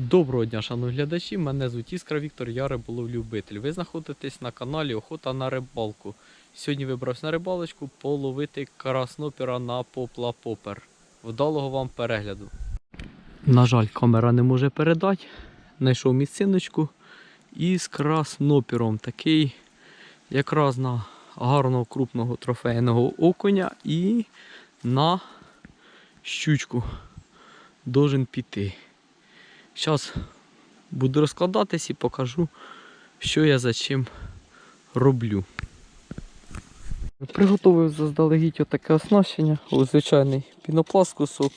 Доброго дня, шановні глядачі. Мене звуть Іскра Віктор, я риболовлюбитель. Ви знаходитесь на каналі Охота на рибалку. Сьогодні вибрався на рибалочку половити краснопіра на попла попер. Вдалого вам перегляду. На жаль, камера не може передати. Знайшов місциночку із краснопіром. Такий якраз на гарного крупного трофейного окуня і на щучку должен піти. Зараз буду розкладатись і покажу, що я за чим роблю. Приготував заздалегідь отаке оснащення, ось звичайний пінопласт кусок.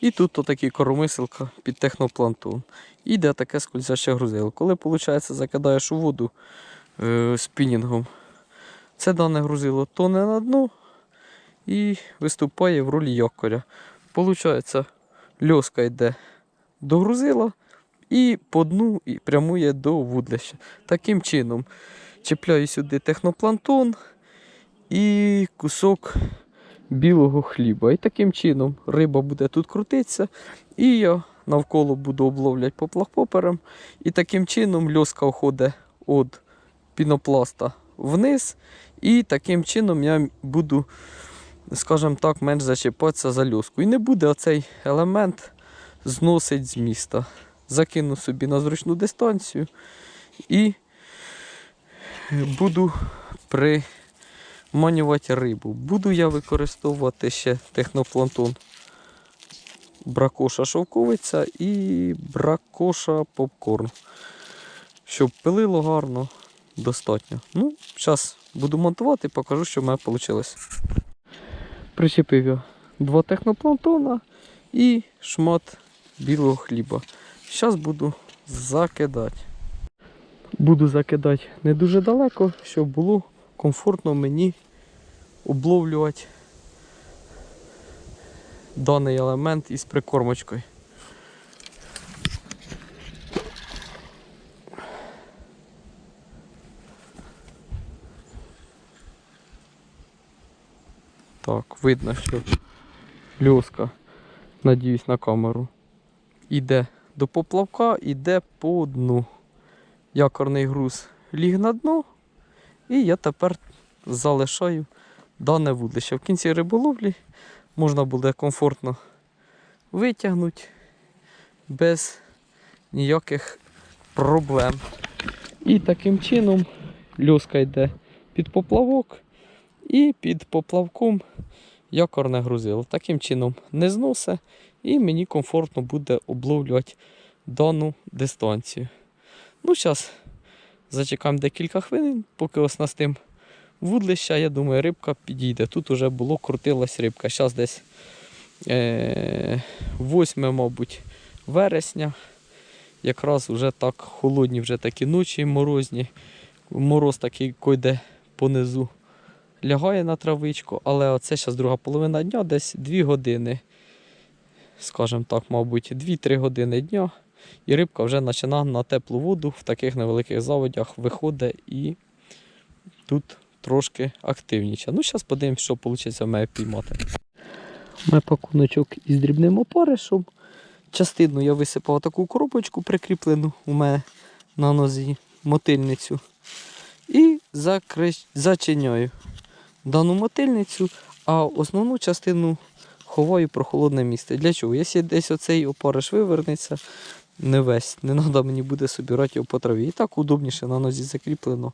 І тут отакий коромисилка під техноплантон. І йде таке скользяще грузило. Коли виходить, закидаєш у воду е, спінінгом, це дане грузило тоне на дно і виступає в ролі якоря. Получається, льоска йде до грузила і по дну і прямує до вудлища. Таким чином чіпляю сюди технопланктон і кусок білого хліба. І таким чином риба буде тут крутитися, і я навколо буду обловляти поплавпопером. І таким чином льоска уходить від пінопласта вниз. І таким чином я буду, скажімо так, менш зачіпатися за льоску. І не буде оцей елемент зносить з міста. Закину собі на зручну дистанцію і буду приманювати рибу. Буду я використовувати ще техноплантон бракоша шовковиця і бракоша попкорн. Щоб пилило гарно, достатньо. Ну, зараз буду монтувати, покажу, що в мене вийшло. Причепив я два техноплантона і шмат білого хліба. Зараз буду закидати. Буду закидати не дуже далеко, щоб було комфортно мені обловлювати даний елемент із прикормочкою. Так, видно, що льоска, надіюсь, на камеру. Іде до поплавка, іде по дну. Якорний груз ліг на дно. І я тепер залишаю дане вудлище. В кінці риболовлі можна буде комфортно витягнути без ніяких проблем. І таким чином льоска йде під поплавок і під поплавком якорне грузило. Таким чином не зносить і мені комфортно буде обловлювати дану дистанцію. Ну, зараз зачекаємо декілька хвилин, поки оснастим вудлища, я думаю, рибка підійде. Тут вже було крутилась рибка. Зараз десь е- 8, мабуть, вересня. Якраз вже так холодні вже такі ночі морозні. Мороз такий койде понизу лягає на травичку, але оце зараз друга половина дня, десь 2 години скажімо так, мабуть, 2-3 години дня. І рибка вже починає на теплу воду в таких невеликих заводях виходить і тут трошки активніше. Ну, зараз подивимось, що вийде в мене піймати. У пакуночок із дрібним опаришем. Частину я висипав таку коробочку прикріплену у мене на нозі, мотильницю. І закри... зачиняю дану мотильницю, а основну частину ховаю про холодне місце. Для чого? Якщо десь оцей опариш вивернеться, не весь, не треба мені буде собирати його по траві. І так удобніше на нозі закріплено.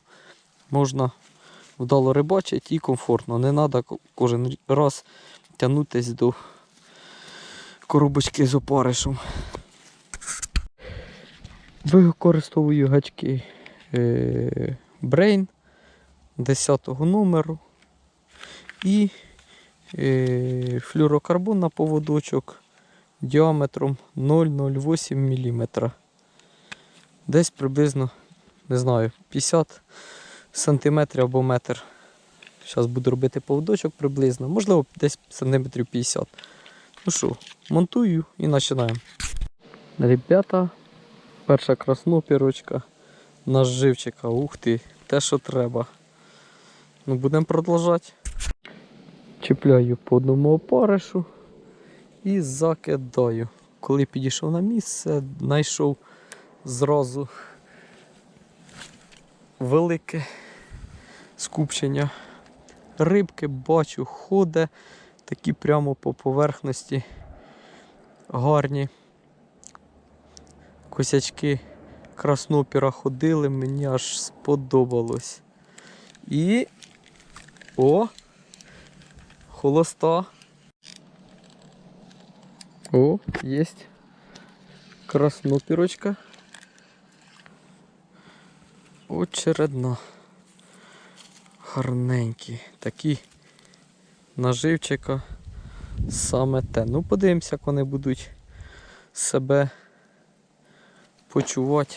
Можна вдало рибачити і комфортно. Не треба кожен раз тягнутися до коробочки з опаришем. Використовую гачки е, Brain 10 номеру і флюрокарбон на поводочок діаметром 0,08 мм. Десь приблизно, не знаю, 50 см або метр. Зараз буду робити поводочок приблизно, можливо, десь сантиметрів 50 Ну що, монтую і починаємо. Ребята, перша краснопірочка наш живчика. Ух ти, те, що треба. Ну, будемо продовжувати. Чіпляю по одному опаришу і закидаю. коли підійшов на місце, знайшов зразу велике скупчення рибки, бачу, ходить такі прямо по поверхності гарні косячки краснопіра ходили, мені аж сподобалось. І. О! Холоста. О, єсть. Краснопірочка. Очередна. Гарненькі. Такі наживчика. Саме те. Ну, подивимося, як вони будуть себе почувати.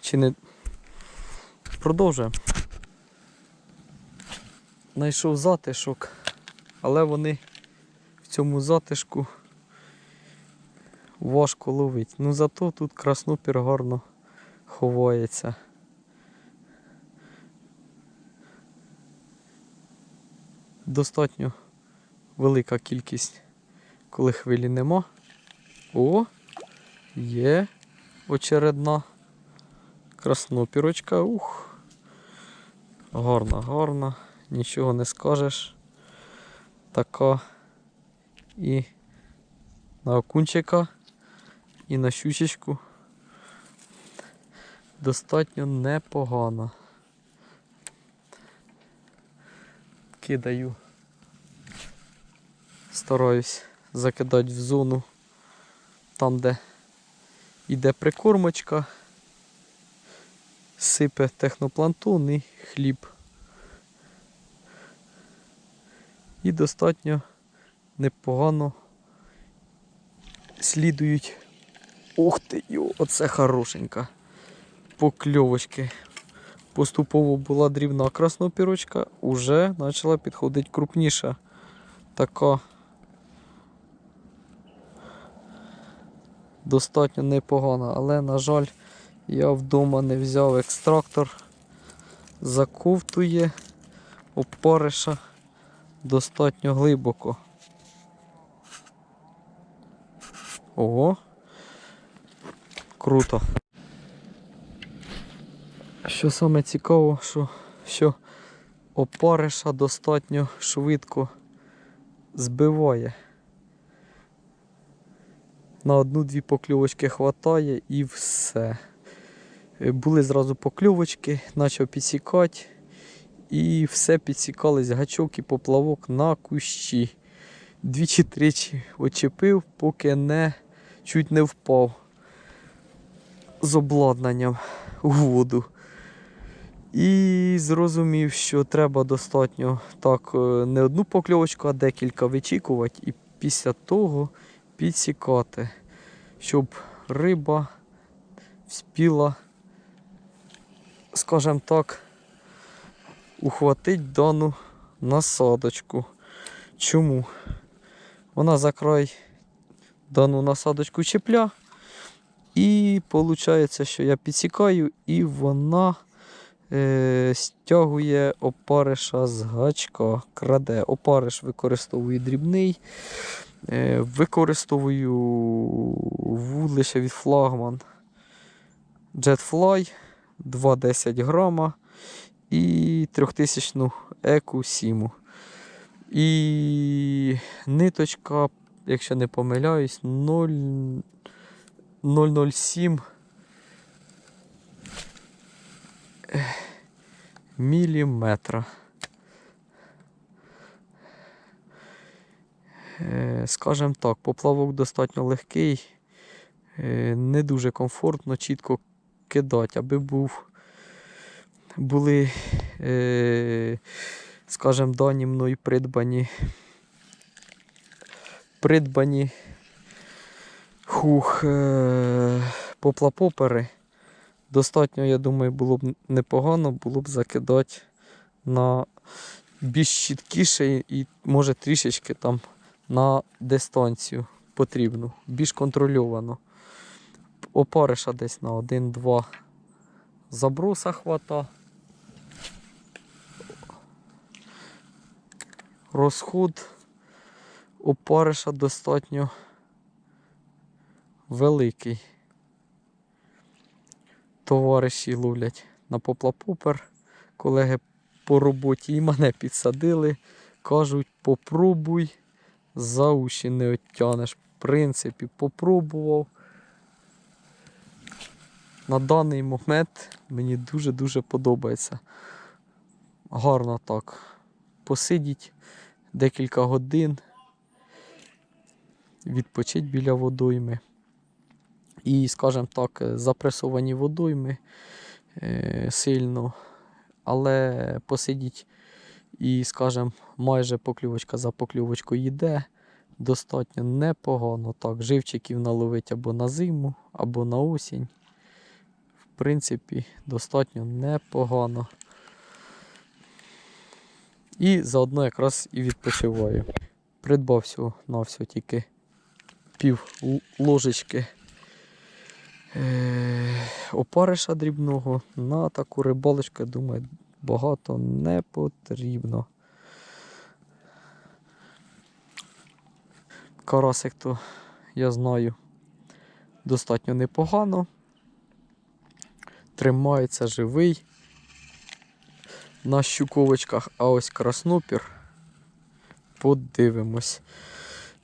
Чи не продовжуємо. Знайшов затишок, але вони в цьому затишку важко ловить. Ну зато тут краснопір гарно ховається. Достатньо велика кількість, коли хвилі нема. О, є очередна краснопірочка. Ух. Гарна, гарна, нічого не скажеш. Така і на окунчика, і на щучечку достатньо непогано. Кидаю. Стараюсь закидати в зону там, де йде прикормочка, сипе техноплантон і хліб. І достатньо непогано слідують. Ух ти, йо, оце хорошенька. Покльовочки. Поступово була дрібна краснопірочка, уже почала підходити крупніша. Така достатньо непогана, але, на жаль, я вдома не взяв екстрактор, заковтує опариша достатньо глибоко. Ого. Круто. Що саме цікаво, що, що опариша достатньо швидко збиває. На одну-дві покльовочки хватає і все. Були зразу покльовочки, почав підсікати. І все підсікались гачок і поплавок на кущі. Двічі-тричі очепив, поки не чуть не впав з обладнанням у воду. І зрозумів, що треба достатньо так е, не одну покльовочку, а декілька вичікувати і після того підсікати, щоб риба вспіла, скажімо так, ухватить дану насадочку. Чому? Вона закрай дану насадочку чіпля. І виходить, що я підсікаю, і вона е, стягує опариша з гачка, краде. Опариш використовую дрібний. Е, використовую вудлище від флагман Jetfly 2,10 грама і 3000 еку сіму. І ниточка, якщо не помиляюсь, 0, 007 міліметра. Е, Скажем так, поплавок достатньо легкий, е, не дуже комфортно, чітко кидати, аби був, були, е, скажем, дані мною придбані, придбані хух, е, поплапопери. Достатньо, я думаю, було б непогано, було б закидати на більш чіткіше і може трішечки там на дистанцію потрібну, більш контрольовано. Опариша десь на 1-2 заброса хвата. Розход опариша достатньо великий. Товариші ловлять на поплапопер, колеги по роботі і мене підсадили. Кажуть, попробуй, за уші не оттянеш. В принципі, попробував. На даний момент мені дуже-дуже подобається. Гарно так. Посидіть декілька годин, відпочить біля водойми. І, скажімо так, запресовані водойми е, сильно, але посидіть і, скажімо, майже поклювочка за поклювочкою йде. Достатньо непогано. Так, живчиків наловить або на зиму, або на осінь. В принципі, достатньо непогано. І заодно якраз і відпочиваю. Придбав всього на все тільки пів ложечки е- опариша дрібного. На таку рибалочку, думаю, багато не потрібно. Карасик то я знаю достатньо непогано. Тримається живий на щуковочках, а ось краснопір. Подивимось.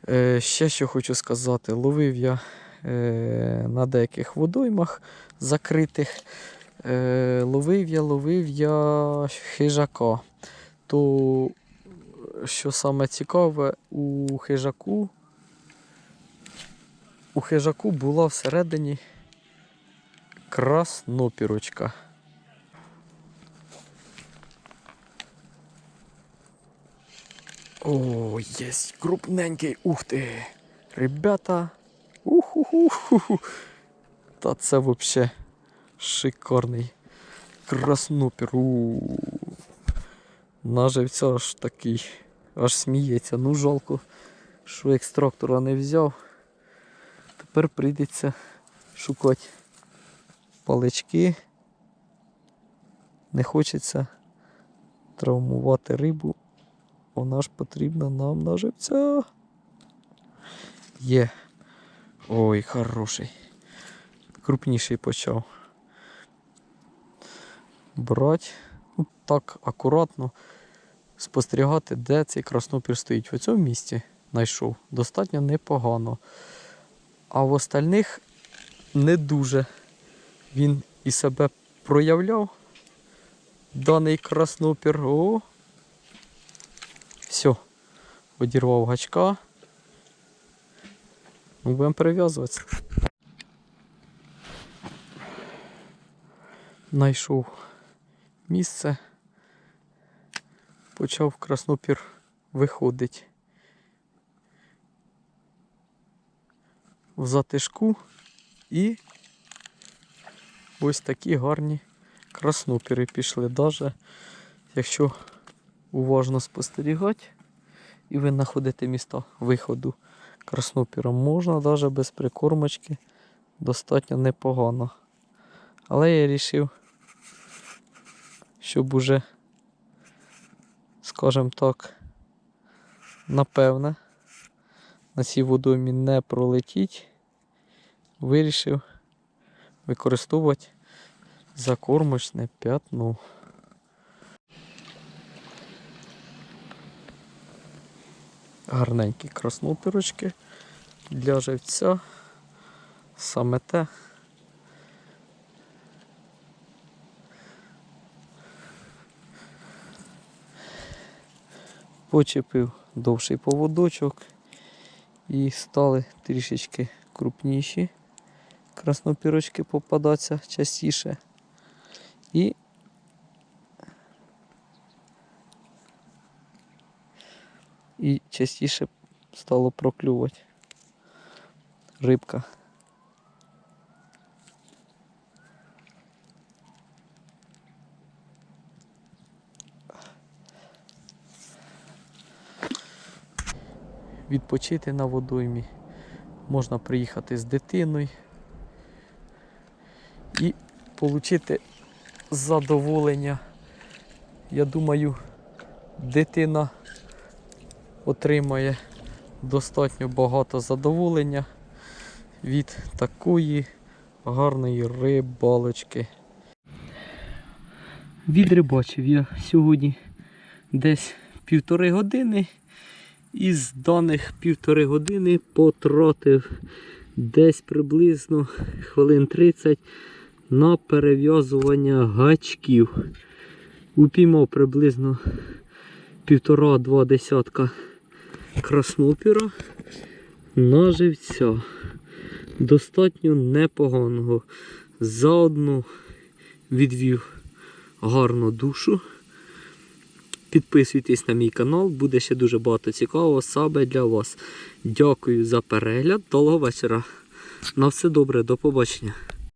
Е, ще що хочу сказати, ловив я е, на деяких водоймах закритих. Е, ловив я, ловив я хижака. То, що саме цікаве, у хижаку, у хижаку була всередині краснопірочка. О, єсть крупненький. Ух ти. Ребята. Уху-ху-ху-ху! Та це взагалі шикарний краснопір. У. На аж такий. Аж сміється. Ну жалко, що екстрактора не взяв. Тепер прийдеться шукати палички. Не хочеться травмувати рибу. Вона ж потрібна нам на живця. Є. Ой, хороший. Крупніший почав. Брати. Ну, так акуратно спостерігати, де цей краснопір стоїть. В цьому місці знайшов. Достатньо непогано. А в остальних не дуже він і себе проявляв. Даний краснопір. О, все, одірвав гачка. Ну, будемо перев'язуватися. Найшов місце. Почав краснопір виходить. В затишку і ось такі гарні краснопіри пішли. Даже якщо уважно спостерігати, і ви знаходите місто виходу краснопіра. Можна навіть без прикормочки достатньо непогано. Але я вирішив, щоб уже, скажімо так, напевне, на цій водоймі не пролетіть, вирішив використовувати закормочне п'ятно. Гарненькі краснопірочки для живця. Саме те. Почепив довший поводочок і стали трішечки крупніші. Краснопірочки попадаться частіше. І і частіше стало проклювати рибка. Відпочити на водоймі. Можна приїхати з дитиною і отримати задоволення. Я думаю, дитина отримає достатньо багато задоволення від такої гарної рибалочки. Відрибачив я сьогодні десь півтори години. Із даних півтори години потратив десь приблизно хвилин 30 на перев'язування гачків. Упіймав приблизно півтора-два десятка краснопіра на живця. Достатньо непоганого. Заодно відвів гарну душу. Підписуйтесь на мій канал, буде ще дуже багато цікавого саме для вас. Дякую за перегляд. Довго вечора. На все добре, до побачення.